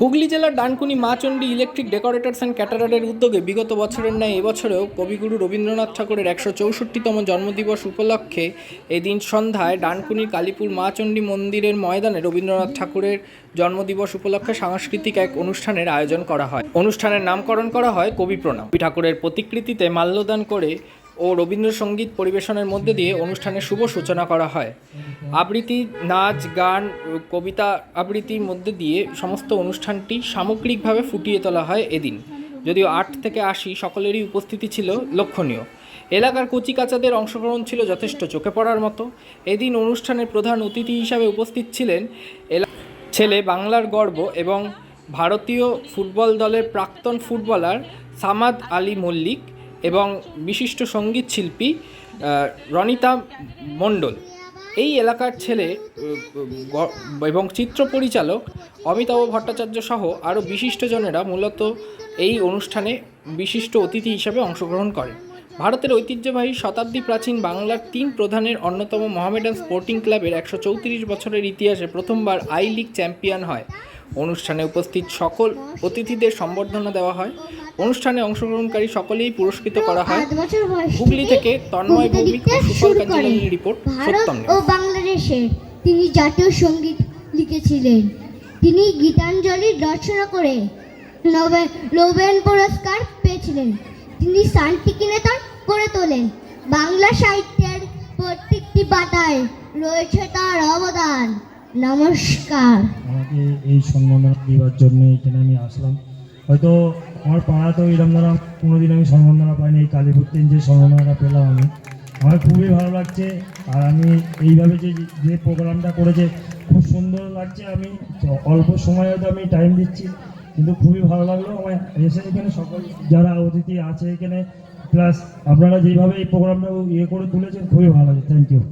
হুগলি জেলার Dankuni Machandi electric decorators and ক্যাটারারের উদ্যোগে বিগত বছরের ন্যায় এবছরেও কবিগুরু রবীন্দ্রনাথ ঠাকুরের একশো চৌষট্টিতম জন্মদিবস উপলক্ষে এদিন সন্ধ্যায় ডানকুনির কালীপুর মাচণ্ডী মন্দিরের ময়দানে রবীন্দ্রনাথ ঠাকুরের জন্মদিবস উপলক্ষে সাংস্কৃতিক এক অনুষ্ঠানের আয়োজন করা হয়। অনুষ্ঠানের নামকরণ করা হয় কবি প্রণাম। ঠাকুরের প্রতিকৃতিতে মাল্যদান করে ও রবীন্দ্রসঙ্গীত পরিবেশনের মধ্যে দিয়ে অনুষ্ঠানের শুভ সূচনা করা হয়। আবৃত্তি, নাচ, গান, কবিতা আবৃত্তির মধ্যে দিয়ে সমস্ত অনুষ্ঠানটি সামগ্রিকভাবে ফুটিয়ে তোলা হয় এদিন। যদিও আট থেকে আশি সকলেরই উপস্থিতি ছিল লক্ষণীয়। এলাকার কচিকাচাদের অংশগ্রহণ ছিল যথেষ্ট চোখে পড়ার মতো। এদিন অনুষ্ঠানের প্রধান অতিথি হিসাবে উপস্থিত ছিলেন ছেলে বাংলার গর্ব এবং ভারতীয় ফুটবল দলের প্রাক্তন ফুটবলার সামাদ আলী মল্লিক এবং বিশিষ্ট সংগীত শিল্পী রনিতা মণ্ডল। এই এলাকার ছেলে এবং চিত্র পরিচালক অমিতাভ ভট্টাচার্য সহ আরও বিশিষ্টজনেরা মূলত এই অনুষ্ঠানে বিশিষ্ট অতিথি হিসেবে অংশগ্রহণ করেন। ভারতের ঐতিহ্যবাহী শতাব্দী প্রাচীন বাংলার তিন প্রধানের অন্যতম মোহামেডান স্পোর্টিং ক্লাবের একশো চৌত্রিশ বছরের ইতিহাসে প্রথমবার আই লিগ চ্যাম্পিয়ন হয়। অনুষ্ঠানে উপস্থিত সকল অতিথিদের সম্বর্ধনা দেওয়া হয়। অনুষ্ঠানে অংশগ্রহণকারী সকলেই পুরস্কৃত করা হয়। হুগলি থেকে তন্ময় ভৌমিক ও সুফল শুরু রিপোর্ট সত্যম ও বাংলাদেশে তিনি জাতীয় সংগীত লিখেছিলেন। তিনি গীতাঞ্জলি রচনা করে নোবেল নোবেল পুরস্কার পেয়েছিলেন। তিনি শান্তিনিকেতন করে তোলেন। বাংলা সাহিত্যের প্রত্যেকটি পাতায় রয়েছে তার অবদান। নমস্কার। আমাকে এই সম্মাননা দেওয়ার জন্য এখানে আমি আসলাম। হয়তো আমার পাড়াতেও এরকম দ্বারা কোনোদিন আমি সম্মাননা পাইনি, এই কালীপুরতেন যে সম্মাননাটা পেলাম আমি। আমার খুবই ভালো লাগছে, আর আমি এইভাবে যে যে প্রোগ্রামটা করেছে, খুব সুন্দর লাগছে আমি। অল্প সময় হয়তো আমি টাইম দিচ্ছি, কিন্তু খুবই ভালো লাগল আমার এসে এখানে সকল যারা অতিথি আছে এখানে প্লাস আপনারা যেইভাবে এই প্রোগ্রামটা ইয়ে করে তুলেছেন, খুবই ভালো লাগে থ্যাংক ইউ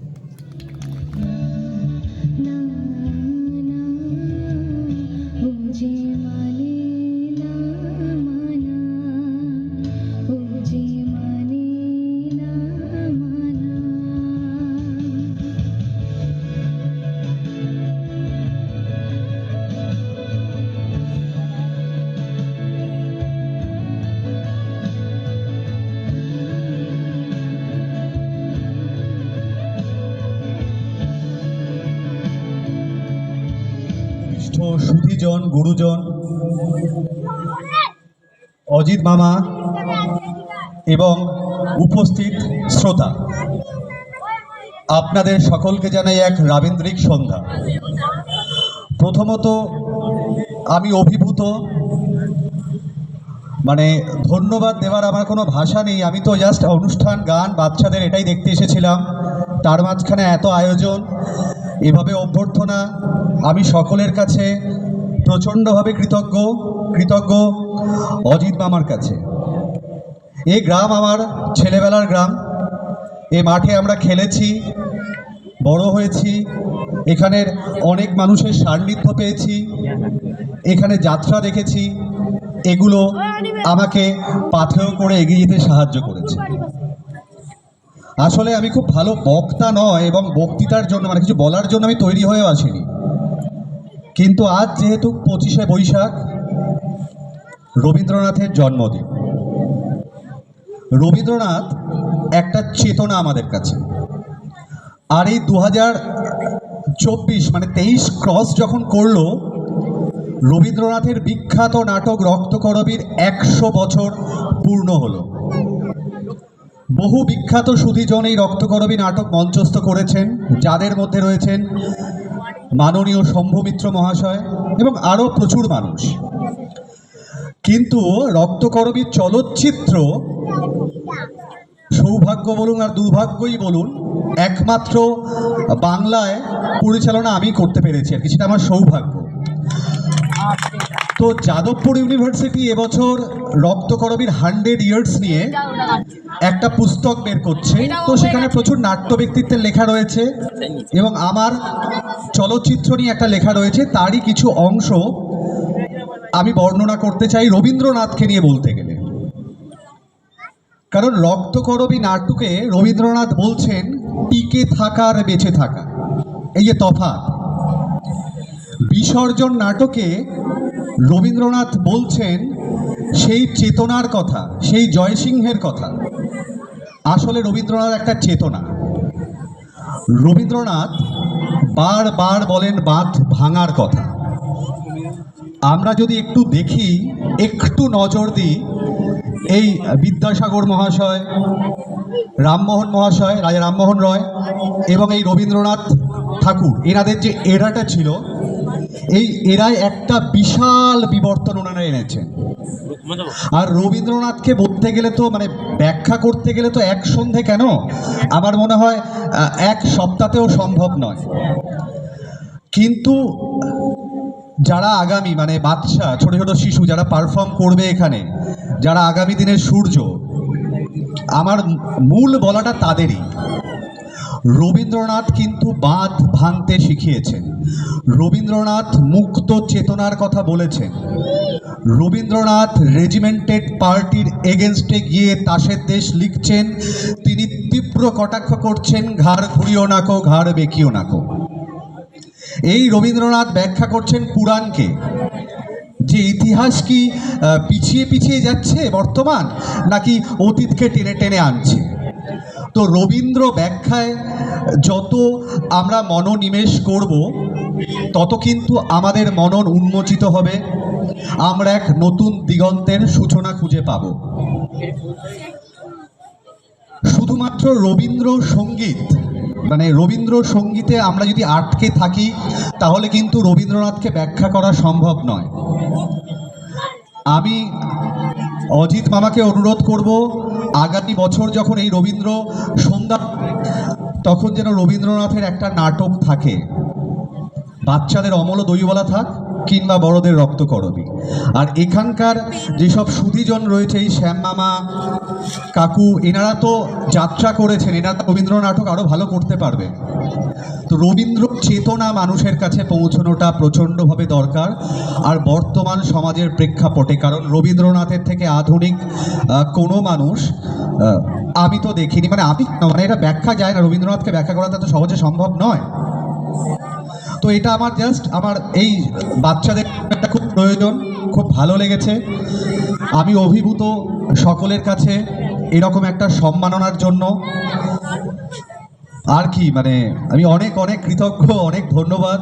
বরিষ্ঠ সুধীজন, গুরুজন, অজিত মামা এবং উপস্থিত শ্রোতা। আপনাদের সকলকে জানাই এক রাবীন্দ্রিক সন্ধ্যা। প্রথমত, আমি অভিভূত মানে ধন্যবাদ দেওয়ার আমার কোনো ভাষা নেই। আমি তো জাস্ট অনুষ্ঠান, গান, বাচ্চাদের এটাই দেখতে এসেছিলাম। তার মাঝখানে এত আয়োজন এভাবে অভ্যর্থনা আমি সকলের কাছে প্রচণ্ডভাবে কৃতজ্ঞ কৃতজ্ঞ অজিত মামার কাছে। এই গ্রাম আমার ছেলেবেলার গ্রাম। এ মাঠে আমরা খেলেছি, বড় হয়েছি, এখানের অনেক মানুষের সান্নিধ্য পেয়েছি, এখানে যাত্রা দেখেছি, এগুলো আমাকে পাথেয় করে এগিয়ে যেতে সাহায্য করেছে। আসলে আমি খুব ভালো বক্তা নয় এবং বক্তৃতার জন্য মানে কিছু বলার জন্য আমি তৈরি হয়েও আসিনি কিন্তু আজ যেহেতু পঁচিশে বৈশাখ, রবীন্দ্রনাথের জন্মদিন। রবীন্দ্রনাথ একটা চেতনা আমাদের কাছে। আর এই দু চব্বিশ মানে তেইশ ক্রস যখন করল, রবীন্দ্রনাথের বিখ্যাত নাটক রক্তকরবীর একশো বছর পূর্ণ হলো। বহু বিখ্যাত সুধীজন এই রক্তকরবী নাটক মঞ্চস্থ করেছেন, যাদের মধ্যে রয়েছেন মাননীয় শম্ভুমিত্র মহাশয় এবং আরও প্রচুর মানুষ। কিন্তু রক্তকরবীর চলচ্চিত্র সৌভাগ্য বলুন আর দুর্ভাগ্যই বলুন, একমাত্র বাংলায় পরিচালনা আমি করতে পেরেছি আর কি, সেটা আমার সৌভাগ্য। তো যাদবপুর ইউনিভার্সিটি এবছর রক্তকরবীর হান্ড্রেড ইয়ার্স নিয়ে একটা পুস্তক বের করছে। তো সেখানে প্রচুর নাট্য ব্যক্তিত্বের লেখা রয়েছে এবং আমার চলচ্চিত্র নিয়ে একটা লেখা রয়েছে, তারই কিছু অংশ আমি বর্ণনা করতে চাই রবীন্দ্রনাথকে নিয়ে বলতে গেলে। কারণ রক্তকরবী নাটকে রবীন্দ্রনাথ বলছেন, টিকে থাকার বেঁচে থাকা। এই যে তফাৎ। বিসর্জন নাটকে রবীন্দ্রনাথ বলছেন, সেই চেতনার কথা, সেই জয়সিংহের কথা। আসলে রবীন্দ্রনাথ একটা চেতনা। রবীন্দ্রনাথ বারবার বলেন বাঁধ ভাঙার কথা। আমরা যদি একটু দেখি, একটু নজর দিই, এই বিদ্যাসাগর মহাশয়, রামমোহন মহাশয়, রাজা রামমোহন রয় এবং এই রবীন্দ্রনাথ ঠাকুর, এনাদের যে এরাটা ছিল এই, এরাই একটা বিশাল বিবর্তন ওনারা এনেছেন। আর রবীন্দ্রনাথকে বলতে গেলে তো মানে ব্যাখ্যা করতে গেলে তো এক সন্ধে কেন? আমার মনে হয় এক সপ্তাহেও সম্ভব নয়। কিন্তু যারা আগামী মানে বাচ্চা ছোট ছোট শিশু যারা পারফর্ম করবে এখানে, যারা আগামী দিনের সূর্য, আমার মূল বলাটা তাদেরই। রবীন্দ্রনাথ কিন্তু বাঁধ ভাঙতে শিখিয়েছেন। রবীন্দ্রনাথ মুক্ত চেতনার কথা বলেছেন। রবীন্দ্রনাথ রেজিমেন্টেড পার্টির এগেনস্টে গিয়ে তাসের দেশ লিখছেন, তিনি তীব্র কটাক্ষ করছেন, ঘাড় ঘুরিও নাকো ঘাড় বেঁকিও নাকো এই রবীন্দ্রনাথ ব্যাখ্যা করছেন পুরাণকে। যে ইতিহাস কি পিছিয়ে পিছিয়ে যাচ্ছে বর্তমান, নাকি অতীতকে টেনে টেনে আনছে? তো রবীন্দ্র ব্যাখ্যায় যত আমরা মনোনিবেশ করব, তত কিন্তু আমাদের মনন উন্মোচিত হবে। আমরা এক নতুন দিগন্তের সূচনা খুঁজে পাব। শুধুমাত্র রবীন্দ্র সংগীত মানে রবীন্দ্র সঙ্গীতে আমরা যদি আটকে থাকি, তাহলে কিন্তু রবীন্দ্রনাথকে ব্যাখ্যা করা সম্ভব নয়। আমি অজিত মামাকে অনুরোধ করব আগামী বছর যখন এই রবীন্দ্র সন্ধ্যা তখন যেন রবীন্দ্রনাথের একটা নাটক থাকে। বাচ্চাদের অমল দইবলা থাক। কিংবা বড়দের রক্ত করবি আর এখানকার যেসব সুধীজন রয়েছে, এই শ্যাম মামা, কাকু, এনারা তো যাত্রা করেছেন, এনারা রবীন্দ্র নাটক আরও ভালো করতে পারবে। তো রবীন্দ্র চেতনা মানুষের কাছে পৌঁছানোটা প্রচণ্ডভাবে দরকার, আর বর্তমান সমাজের প্রেক্ষাপটে, কারণ রবীন্দ্রনাথের থেকে আধুনিক কোনো মানুষ আমি তো দেখিনি মানে আমি মানে এটা ব্যাখ্যা যায় না, রবীন্দ্রনাথকে ব্যাখ্যা করাটা তো সহজে সম্ভব নয়। তো এটা আমার জাস্ট আমার এই বাচ্চাদের একটা খুব প্রয়োজন, খুব ভালো লেগেছে। আমি অভিভূত সকলের কাছে এরকম একটা সম্মাননার জন্য। আর কি মানে আমি অনেক অনেক কৃতজ্ঞ, অনেক ধন্যবাদ।